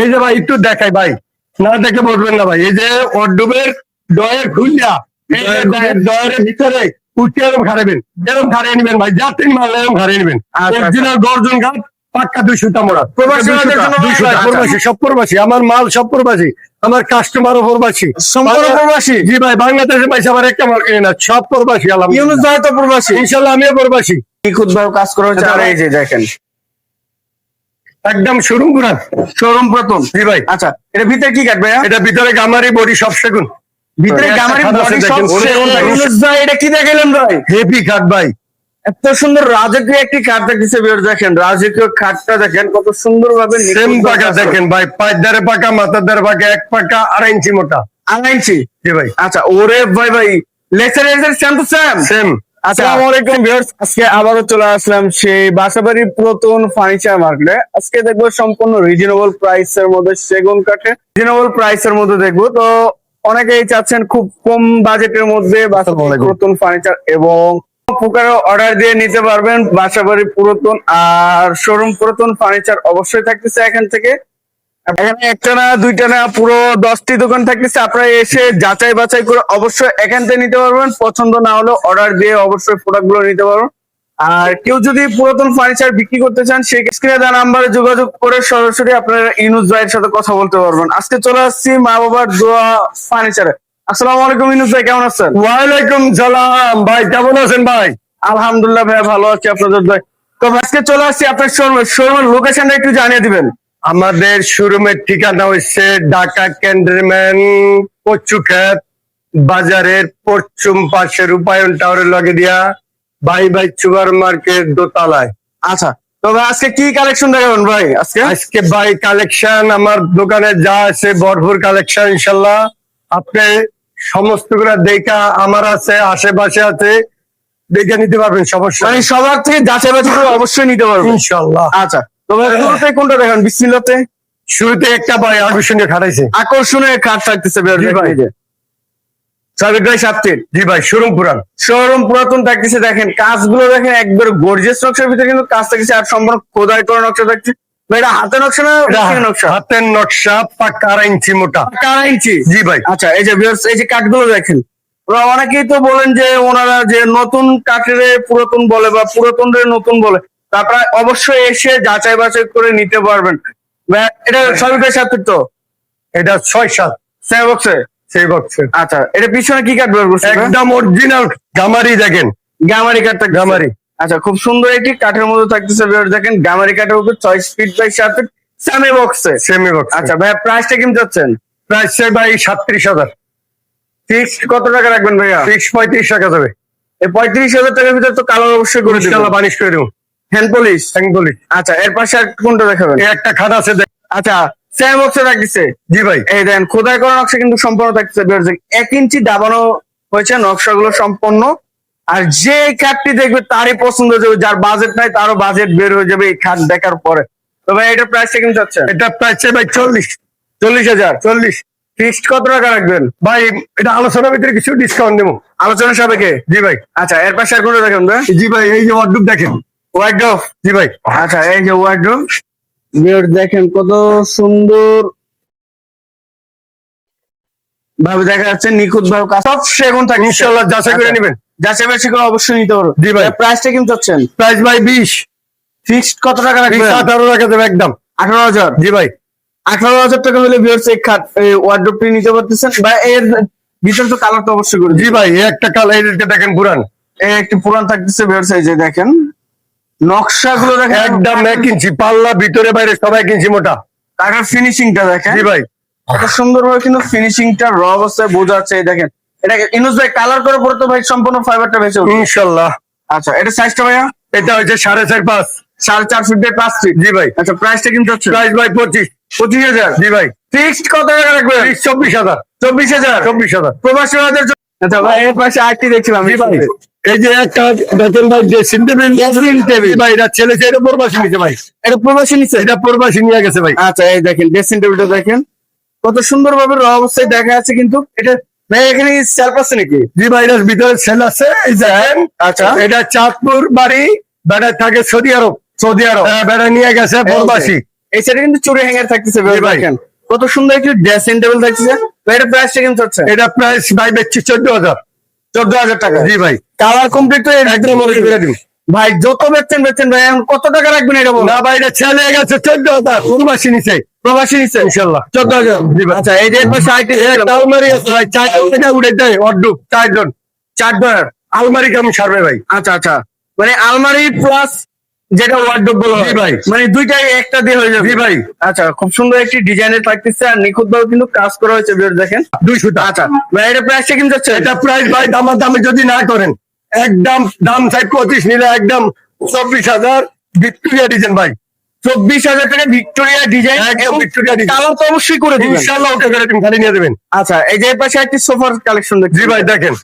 এই যে ভাই একটু দেখাই ভাই। না দেখে বলবেন না ভাই। এই যে অড্ডুবের ডয়ের খুলিয়া ডয়ের ভিতরে উঠে এরকম খারাবেন এরকম খারিয়ে নেবেন ভাই যাত্রী মাল এরকম খারিয়ে নেবেন। আচ্ছা, গর্জন ঘাট পাক্কা মোড়া। আচ্ছা। প্রবাসী সব প্রবাসী। আমার মাল সব প্রবাসী আমার কাস্টমারও প্রবাসী। সম্পূর্ণ প্রবাসী? জি ভাই বাংলাদেশে পয়সা আমার একটা মাল কিনে না সব প্রবাসী তো প্রবাসী। ইনশাল্লাহ আমিও প্রবাসী। ভাবে কাজ করা হচ্ছে। আর এই যে দেখেন। একদম শোরুম পুরান শোরুম প্রথম? জি ভাই। আচ্ছা এটা ভিতরে কি কাটবে ভাইয়া? এটা ভিতরে গামারি বড়ি সব সেগুন। ভিতরে একটা গামারি বডি সব সেগুন ভাই এটা কি দেখাইলেন ভাই? হেভি খাট ভাই। এত সুন্দর রাজকীয় একটি খাট দেখতেছে বের দেখেন রাজকীয় খাটটা দেখেন কত সুন্দর ভাবে সেম পাকা দেখেন ভাই পাঁচ ধারে পাকা মাথার ধারে পাকা এক পাকা আড়াই ইঞ্চি মোটা। আনাইছি জি ভাই। আচ্ছা ওরে ভাই ভাই লেসার লেসার সেম টু সেম সেম আসসালামু আলাইকুম ভিউয়ার্স আজকে আবারও চলে আসলাম সেই বাসাবাড়ি পুরাতন ফার্নিচার মার্কেটে আজকে দেখব সম্পূর্ণ রিজনেবল প্রাইস এর মধ্যে সেগুন কাঠে রিজনেবল প্রাইস এর মধ্যে দেখব। তো অনেকেই চাচ্ছেন খুব কম বাজেটের মধ্যে বাসাবাড়ি পুরাতন ফার্নিচার এবং প্রকারের অর্ডার দিয়ে নিতে পারবেন বাসাবাড়ি পুরাতন আর শোরুম পুরাতন ফার্নিচার অবশ্যই থাকতেছে এখান থেকে। এখানে একটা না দুইটা না পুরো দশটি দোকান থাকতেছে। আপনারা এসে যাচাই বাছাই করে অবশ্যই এখান থেকে নিতে পারবেন। পছন্দ না হলে অর্ডার দিয়ে অবশ্যই প্রোডাক্টগুলো নিতে পারবেন। আর কেউ যদি পুরাতন ফার্নিচার বিক্রি করতে চান সেই স্ক্রিনে দেওয়া নাম্বারে যোগাযোগ করে সরাসরি আপনারা ইনুজ ভাইয়ের সাথে কথা বলতে পারবেন। আজকে চলে আসছি মা বাবার দোয়া ফার্নিচারে আসসালামু আলাইকুম ইনুজ ভাই কেমন আছেন? ওয়ালাইকুম সালাম ভাই কেমন আছেন ভাই? আলহামদুলিল্লাহ ভাই ভালো আছি আপনাদের ভাই তো আজকে চলে আসছি আপনার শোরুমে শোরুমের লোকেশনটা একটু জানিয়ে দিবেন। আমাদের শোরুমের ঠিকানা হচ্ছে ঢাকা ক্যান্টনমেন্ট কচুক্ষেত বাজারের পশ্চিম পাশে রূপায়ণ টাওয়ারের লগে দিয়া ভাই ভাই সুপার মার্কেট দোতলায়। আচ্ছা তবে আজকে কি কালেকশন দেখাবেন ভাই? আজকে? আজকে ভাই কালেকশন আমার দোকানে যা আছে ভরপুর কালেকশন ইনশাল্লাহ। আপনি সমস্তগুলা দেখা আমার আছে আশেপাশে আছে দেখে নিতে পারবেন সমস্যা মানে সবার থেকে যাচাই বাছাই অবশ্যই নিতে পারবেন। ইনশাল্লাহ। আচ্ছা তো শুরুতে কোনটা দেখেন? বিসমিল্লাতে? শুরুতে একটা ভাই আকর্ষণীয় খাটাইছে আকর্ষণীয় কাঠ থাকতেছে বের ভাই। সাপ্তির জি ভাই শোরুম পুরান। শোরুম পুরাতন থাকতেছে দেখেন। কাজগুলো দেখেন একবার গর্জিয়াস নকশার ভিতরে কিন্তু কাজ থাকছে আর সম্পূর্ণ খোদাই করা নকশা থাকছে। এটা হাতে নকশা না নকশা? হাতের নকশা আড়াই ইঞ্চি মোটা। কারা ইঞ্চি? জি ভাই। আচ্ছা এই যে এই যে কাঠগুলো দেখেন। ওরা অনেকেই তো বলেন যে ওনারা যে নতুন কাঠের পুরাতন বলে বা পুরাতনের নতুন বলে তারপরে অবশ্যই এসে যাচাই বাছাই করে নিতে পারবেন। বা- এটা সবিকের সাথে তো? এটা ছয় সাত। সেম বক্সে? সেই বক্সের আচ্ছা এটা পিছনে কি করছে একদম অরিজিনাল গামারি দেখেন। গামারি কাঠ গামারি। আচ্ছা খুব সুন্দর একটি কাঠের মধ্যে থাকতেছে দেখেন গামারি কাঠের উপর ছয় ফিট বাই সাত ফিট সেমি বক্সে সেমি বক্স আচ্ছা ভাই প্রাইসটা কেমন যাচ্ছেন প্রাইস চাই ভাই সাতত্রিশ হাজার। ফিক্স কত টাকা রাখবেন ভাইয়া? ফিক্স পঁয়ত্রিশ টাকা যাবে। এই পঁয়ত্রিশ হাজার টাকার ভিতরে তো কালার অবশ্যই করে ইনশাল্লাহ বানিশ করে দেবো। হ্যান্ড পলিশ থ্যাংক বলি আচ্ছা এর পাশে আর কোনটা দেখাবেন? একটা খাট আছে আচ্ছা সেম বক্সে রাখতেছে? জি ভাই। এই দেন খোদাই করা নকশা কিন্তু সম্পূর্ণ থাকতেছে এক ইঞ্চি দাবানো হয়েছে নকশাগুলো সম্পূর্ণ। আর যে খাটটি দেখবে তারই পছন্দ হয়ে যাবে যার বাজেট নাই তারও বাজেট বের হয়ে যাবে এই খাট দেখার পরে। তো ভাই এটার প্রাইসটা কিন্তু যাচ্ছে এটা প্রাইস ভাই চল্লিশ। চল্লিশ হাজার? চল্লিশ। ফিক্সড কত টাকা রাখবেন? ভাই এটা আলোচনার ভিতরে কিছু ডিসকাউন্ট দেবো। আলোচনা সাপেক্ষে? জি ভাই। আচ্ছা এর পাশে আর কোনটা দেখেন জি ভাই এই যে ওয়ার্ডরোব দেখেন। জি ভাই। আচ্ছা এই যে ওয়ার্ড্রোভ দেখেন কত সুন্দর। ভাবে দেখা যাচ্ছে নিখুঁত ভাবে সব সেগুন থাকে ইনশাল্লাহ যাচাই করে নেবেন। যাচাই বাছাই করে অবশ্যই নিতে পারো জি ভাই। প্রাইসটা কিন্তু চাচ্ছেন প্রাইস ভাই বিশ। ফিক্সড কত টাকা বিশ রাখবেন আঠারো টাকা দেবে একদম। আঠারো হাজার? জি ভাই। আঠারো হাজার টাকা হলে বিয়ার্স এই খাট এই ওয়ার্ড্রোপটি নিতে পারতেছেন। বা এর ভিতরে তো কালার তো অবশ্যই করে জি ভাই একটা কালার দেখেন পুরান। এই একটি পুরান থাকতেছে বিয়ার্স এই যে দেখেন। নকশাগুলো দেখেন। একদম এক ইঞ্চি পাল্লা ভিতরে বাইরে সবাই ইঞ্চি মোটা। কাঠের ফিনিশিংটা দেখেন। জি ভাই। কত সুন্দর ভাবে কিন্তু ফিনিশিংটা র অবস্থায় বোঝা যাচ্ছে দেখেন। এটা ইনুস ভাই কালার করে পরে তো ভাই সম্পূর্ণ ফাইবারটা বেঁচে উঠবে। ইনশাল্লাহ। আচ্ছা এটা সাইজটা ভাইয়া? এটা হচ্ছে সাড়ে চার পাঁচ। সাড়ে চার ফিট বাই পাঁচ ফিট জি ভাই। আচ্ছা প্রাইসটা কিন্তু হচ্ছে প্রাইস ভাই পঁচিশ। পঁচিশ হাজার? জি ভাই। ফিক্সড কত টাকা ত্রিশ চব্বিশ হাজার। চব্বিশ হাজার? চব্বিশ হাজার। প্রবাসী হাজার আচ্ছা ভাই এর পাশে আরেকটি দেখছিলাম জি ভাই। এই যে একটা বেতন ভাই ড্রেসিং টেবিল ড্রেসিং টেবিল ভাই এটা ছেলে ছেলে প্রবাসী নিছে ভাই। এটা প্রবাসী এটা প্রবাসী নিয়ে গেছে ভাই। আচ্ছা এই দেখেন ড্রেসিং টেবিলটা দেখেন। কত সুন্দর ভাবে র অবস্থায় দেখা যাচ্ছে কিন্তু এটা ভাই এখানে সেলফ আছে নাকি? জি ভাই এটার ভিতরে ছেলে আছে এই দেখেন আচ্ছা। এটা চাঁদপুর বাড়ি বেড়া থাকে সৌদি আরব। সৌদি আরব। হ্যাঁ, বেড়া নিয়ে গেছে প্রবাসী। এই সাইডে কিন্তু চুরি হ্যাঙ্গার থাকতেছে। দেখেন। কত সুন্দর একটি ড্রেসিং টেবিল থাকতেছে। ভাই এটা প্রাইসটা হচ্ছে এটা প্রাইস ভাই বেচছি চোদ্দ হাজার। চোদ্দ হাজার টাকা। জি ভাই। কালার কমপ্লিট একদম করে ভাই যত বেচছেন বেচছেন ভাই এখন কত টাকা রাখবেন এটা বলুন? না ভাই এটা ছেলে গেছে চোদ্দ হাজার। প্রবাসী নিচে। প্রবাসী নিচে? ইনশাল্লাহ। চোদ্দ হাজার। আচ্ছা এই যে আলমারি আছে ভাই চার উঠে দেয় অর্ডুক চারজন। চার ডলার আলমারি কেমন সারবে ভাই? আচ্ছা আচ্ছা। মানে আলমারি প্লাস যেটা ওয়ার্ডরোব বলা হয়। ভাই। মানে দুইটাই একটা দিয়ে হয়ে যাবে। জি ভাই। আচ্ছা খুব সুন্দর একটি ডিজাইনের থাকতেছে আর নিখুঁত ভাবে কিন্তু কাজ করা হয়েছে দেখেন। দুইশো টাকা আচ্ছা ভাই এটা প্রাইসটা কিন্তু যাচ্ছে এটা প্রাইস ভাই দামার দামে যদি না করেন একদম দাম চাই পঁচিশ নিলে একদম চব্বিশ হাজার ভিক্টোরিয়া ডিজাইন ভাই। চব্বিশ হাজার টাকা ভিক্টোরিয়া ডিজাইন ভিক্টোরিয়া কালার তো অবশ্যই করে দিবেন। ইনশাল্লাহ ওটা করে খালি নিয়ে দেবেন আচ্ছা এই যে পাশে একটি সোফার কালেকশন দেখছি ভাই দেখেন।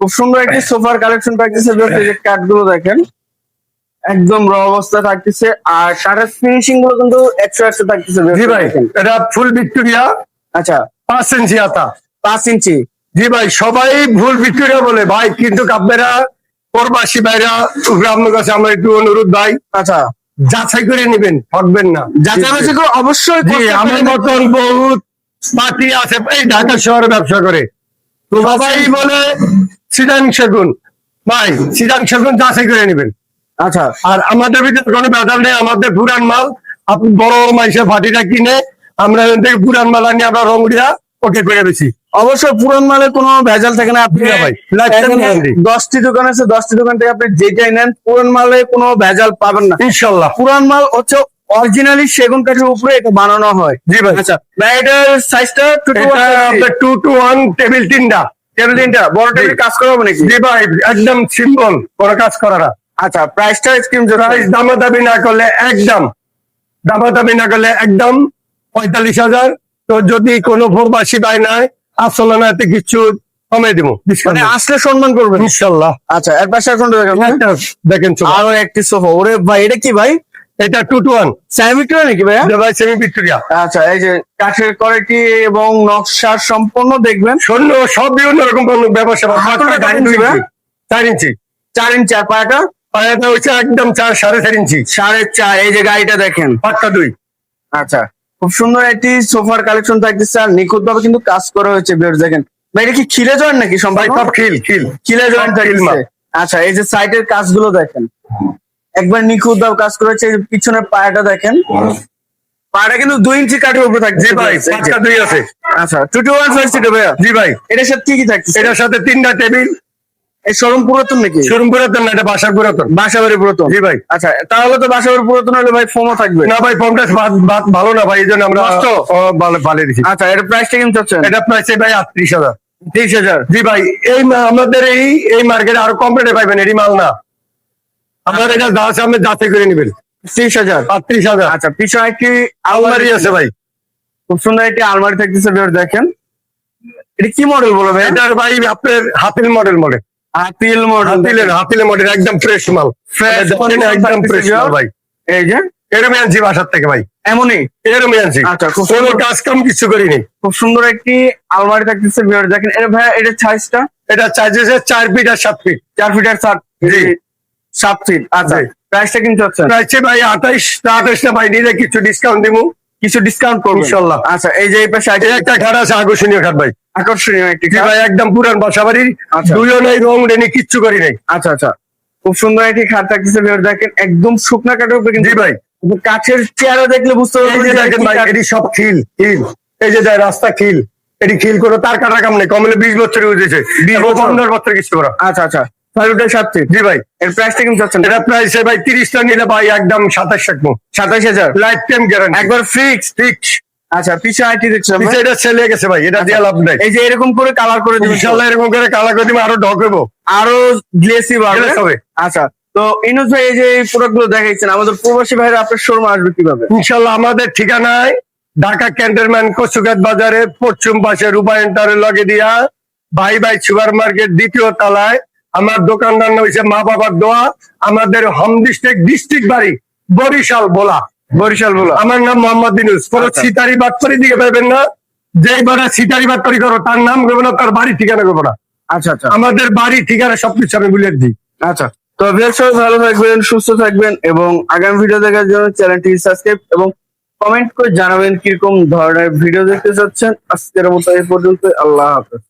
খুব সুন্দর একটি সোফার কালেকশন যে কাঠগুলো দেখেন। একদম র অবস্থা থাকতেছে আর কাঠের ফিনিশিংগুলো কিন্তু একশো একশো থাকতেছে জি ভাই। এটা ফুল ভিক্টোরিয়া আচ্ছা। পাঁচ ইঞ্চি আতা। পাঁচ ইঞ্চি। জি ভাই সবাই ভুল ভিক্টোরিয়া বলে ভাই কিন্তু আপনারা প্রবাসী ভাইরা গ্রামের কাছে আমার একটু অনুরোধ ভাই। আচ্ছা। যাচাই করে নেবেন ঠকবেন না। যাচাই বাছাই করে অবশ্যই আমার মতন বহুত পার্টি আছে এই ঢাকা শহরে ব্যবসা করে। সবাই বলে সিডাং সেগুন। ভাই সিডাং সেগুন যাচাই করে নেবেন। আচ্ছা আর আমাদের ভিতরে কোনো ভেজাল নেই আমাদের পুরান মাল। আপনি বড় বড় মাইসের ফাটিটা কিনে আমরা এখান থেকে পুরান মাল আনি আমরা ওকে করে বেশি অবশ্যই পুরান মালে কোনো ভেজাল থাকে না আপনি ভাই, এখানে guarantee। দশটি দোকান আছে দশটি দোকান থেকে আপনি যেটাই নেন পুরান মালে কোনো ভেজাল পাবেন না। ইনশাল্লাহ। পুরান মাল হচ্ছে অরিজিনালি সেগুন কাঠের উপরে এটা বানানো হয়। জি ভাই। আচ্ছা ভাই এটার সাইজটা এটা আপনার টু টু ওয়ান টেবিল তিনটা। টেবিল তিনটা বড় টেবিল কাজ করাবো নাকি? জি ভাই একদম সিম্পল বড় কাজ করা না। আচ্ছা প্রাইসটা স্কিম প্রাইস দামাদামি না করলে একদম দামাদামি না করলে একদম পঁয়তাল্লিশ হাজার। তো যদি কোনো প্রবাসী ভাই নাই আসলে না এতে কিছু কমে দিব। মানে আসলে সম্মান করবেন। ইনশাল্লাহ। আচ্ছা পাশে এখন দেখেন চলো। আরও একটি সোফা। ওরে ভাই এটা কি ভাই? এটা টু টু ওয়ান স্যামিক্রা নাকি ভাই সেমি ভিক্টোরিয়া আচ্ছা এই যে কাঠের কোয়ালিটি এবং নকশা সম্পূর্ণ দেখবেন। শূন্য সব বিভিন্ন রকম ব্যবসা চার ইঞ্চি। চার ইঞ্চি আর পায়াটা? পায়াটা হচ্ছে একদম চার সাড়ে চার ইঞ্চি। সাড়ে চার এই যে গাড়িটা দেখেন। পাঁচটা দুই। আচ্ছা খুব সুন্দর একটি সোফার কালেকশন থাকতেছে আর নিখুঁত ভাবে কিন্তু কাজ করা হয়েছে বের দেখেন। ভাই এটা কি খিলে জয়েন নাকি ভাই সম্পর্ক সব খিল খিল। খিলে জয়েন সব খিল মাল। থাকতেছে। আচ্ছা এই যে সাইডের কাজগুলো দেখেন। একবার নিখুঁত ভাবে কাজ করেছে পিছনের পায়াটা দেখেন। পায়াটা কিন্তু দুই ইঞ্চি কাঠের উপরে থাকছে জি ভাই পাঁচটা দুই আছে। আচ্ছা টু টু ওয়ান ফাইভ সিটে ভাইয়া। জি ভাই। এটার সাথে কি কি থাকছে এটার সাথে তিনটা টেবিল এই শোরুম পুরাতন নাকি? শোরুম পুরাতন না এটা বাসার পুরাতন। বাসাবাড়ি পুরাতন? জি ভাই। আচ্ছা তাহলে তো বাসাবাড়ি পুরাতন হলে ভাই ফোমও থাকবে। না ভাই ভালো না ভাই এই জন্য আমরা ভালো আচ্ছা এটা প্রাইসটা কেমন চাচ্ছেন? এটা প্রাইস ভাই আটত্রিশ হাজার। তিরিশ হাজার? জি ভাই এই আমাদের এই এই মার্কেটে আরও কম রেটে পাইবেন এটি মাল না। আপনার এটা যা আছে আপনি যাচাই করে নেবেন। ত্রিশ হাজার? আটত্রিশ হাজার। আচ্ছা পিছনে একটি আলমারি আছে ভাই। খুব সুন্দর একটি আলমারি থাকতেছে দেখেন। এটা কি মডেল বলো ভাই? এটার ভাই আপনার Hatil model model. Hatil model হাতিলের হাতিলের মডেল একদম ফ্রেশ মাল। Fresh একদম ফ্রেশ মাল ভাই। ভাই। এই যে? এরমই আনছি বাসার থেকে ভাই। এমনই? এরমই আনছি আচ্ছা, খুব সুন্দর। কাজ কাম কিছু করিনি। খুব সুন্দর একটি আলমারি থাকতেছে বের দেখেন এটা ভাই এটা সাইজটা এটা চার্জেস চার ফিট আর সাত ফিট চার ফিট আর সাত জি। সাত ফিট আচ্ছা। প্রাইসটা কিন্তু হচ্ছে প্রাইসে ভাই আঠাইশ আঠাইশটা ভাই নিলে কিছু ডিসকাউন্ট দিব কিছু ডিসকাউন্ট করবেন। ইনশাল্লাহ। আচ্ছা এই যে এই পাশে একটা খাট আছে আকর্ষণীয় খাট ভাই। আকর্ষণীয় একটি ভাই একদম পুরান বাসা বাড়ির আচ্ছা। দুইও নেই রং রেনি কিচ্ছু করি নাই। আচ্ছা আচ্ছা। খুব সুন্দর একটি খাট থাকতেছে বের দেখেন একদম শুকনা কাঠের উপরে কিন্তু জি ভাই। কাঠের চেয়ারে দেখলে বুঝতে পারবেন যে যে দেখেন ভাই এটি সব খিল খিল। এই যে যায় রাস্তা খিল এটি খিল করে তার কাটা কাম নেই কমলে বিশ বছর উঠেছে। বিশ বছর কিছু করা। আচ্ছা আচ্ছা। জি ভাই। এর প্রাইসটা কিন্তু চাচ্ছেন এটা প্রাইসে ভাই তিরিশটা নিলে ভাই একদম সাতাশ রাখব হাজার? লাইফ টাইম গ্যারান্টি একবার ফিক্স ফিক্স আচ্ছা পিছনে আইটি দেখছিলাম ভাই। এটা ছেলে গেছে ভাই এটা দিয়ে লাভ নাই। এই যে এরকম করে কালার করে দিবেন। ইনশাল্লাহ এরকম করে কালা করে আরও ঢক হইবো। আরও গ্লেসি হবে। আচ্ছা তো ইনুজ ভাই এই যে প্রোডাক্টগুলো দেখাইছেন আমাদের প্রবাসী ভাইরা আপনার শোরুম আসবে কীভাবে? ইনশাল্লাহ আমাদের ঠিকানায় ঢাকা ক্যান্টনমেন্ট কচুঘাট বাজারে পশ্চিম পাশে রূপায়ণটারের লগে দিয়া ভাই ভাই সুপার মার্কেট দ্বিতীয় তলায় আমার দোকানদার নাম হয়েছে মা বাবার দোয়া। আমাদের হোম ডিস্ট্রিক্ট ডিস্ট্রিক্ট বাড়ি বরিশাল বোলা। বরিশাল বোলা। আমার নাম মোহাম্মদ দিনুস কোন আচ্ছা। সিতারি বাটপারি দিকে পাইবেন না। যে বারে সিতারি বাটপারি করো তার নাম করব না তার বাড়ি ঠিকানা করব না। আচ্ছা আচ্ছা। আমাদের বাড়ি ঠিকানা সবকিছু আমি বলে দিই। আচ্ছা। তো সবাই ভালো থাকবেন সুস্থ থাকবেন এবং আগামী ভিডিও দেখার জন্য চ্যানেলটি সাবস্ক্রাইব এবং কমেন্ট করে জানাবেন কীরকম ধরনের ভিডিও দেখতে চাচ্ছেন। আজকের মতো এই পর্যন্ত আল্লাহ হাফেজ।